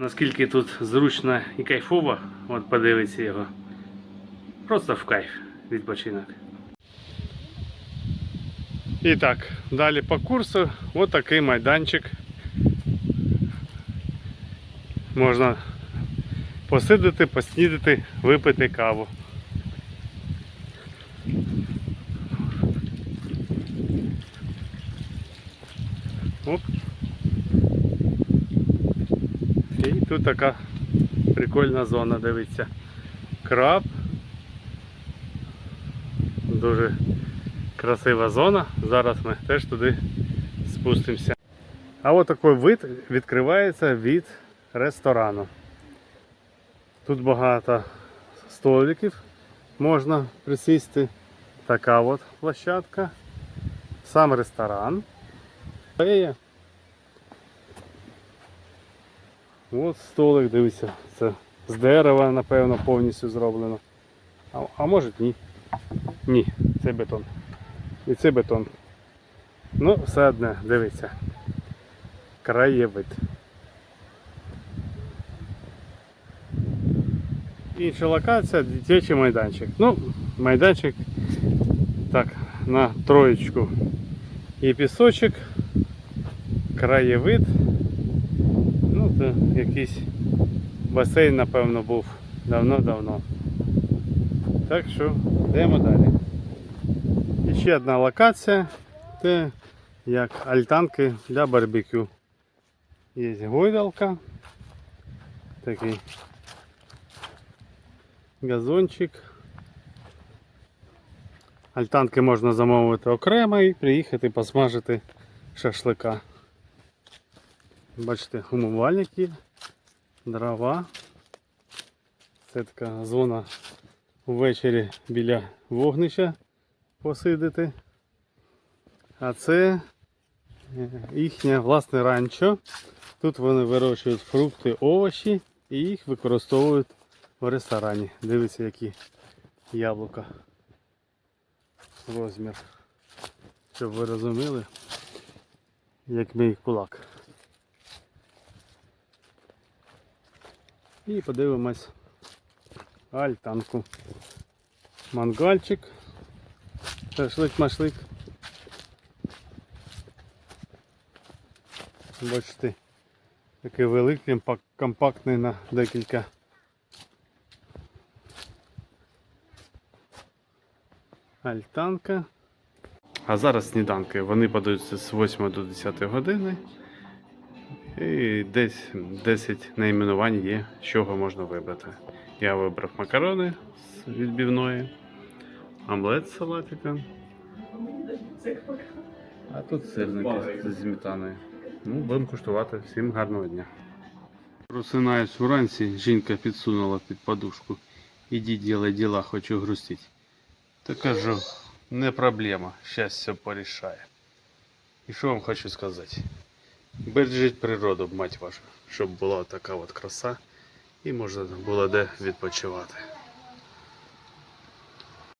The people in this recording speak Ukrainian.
Наскільки тут зручно і кайфово, от подивіться його. Просто в кайф відпочинок. І так, далі по курсу от такий майданчик. Можна посидити, поснідати, випити каву. Оп. І тут така прикольна зона, дивіться. Краб. Дуже красива зона. Зараз ми теж туди спустимося. А от такий вид відкривається від ресторану. Тут багато столиків можна присісти. Така от площадка. Сам ресторан. Є. От столик, дивіться, це з дерева, напевно, повністю зроблено. А, а може ні. Ні, це бетон. І це бетон. Ну, все одне, дивіться. Краєвид. Інша локація, дитячий майданчик. Ну, майданчик так, на троєчку. І пісочок, краєвид. Ну, це якийсь басейн, напевно, був давно-давно. Так що йдемо далі. І ще одна локація. Це як альтанки для барбекю. Є гойдалка. Такий газончик. Альтанки можна замовити окремо і приїхати посмажити шашлика. Бачите, умивальник дрова. Це така зона ввечері біля вогнища посидити. А це е, їхнє власне ранчо. Тут вони вирощують фрукти, овочі і їх використовують в ресторані. Дивіться, які яблука. Розмір. Щоб ви розуміли, як мій кулак. І подивимось альтанку. Мангальчик. Шашлик-машлик. Бачите, такий великий, компактний на декілька. Альтанка. А зараз сніданки. Вони подаються з 8 до 10 години. І десь 10 найменувань є, з чого можна вибрати. Я вибрав макарони з відбивної, омлет з салатиком. А тут сирники з сметаною. Ну, будемо куштувати. Всім гарного дня. Просинаюсь вранці, жінка підсунула під подушку. Іди ділай діла, хочу грустити. Та кажу, не проблема, щас все порішає. І що вам хочу сказати? Бережіть природу, мать вашу, щоб була така от краса і можна було де відпочивати.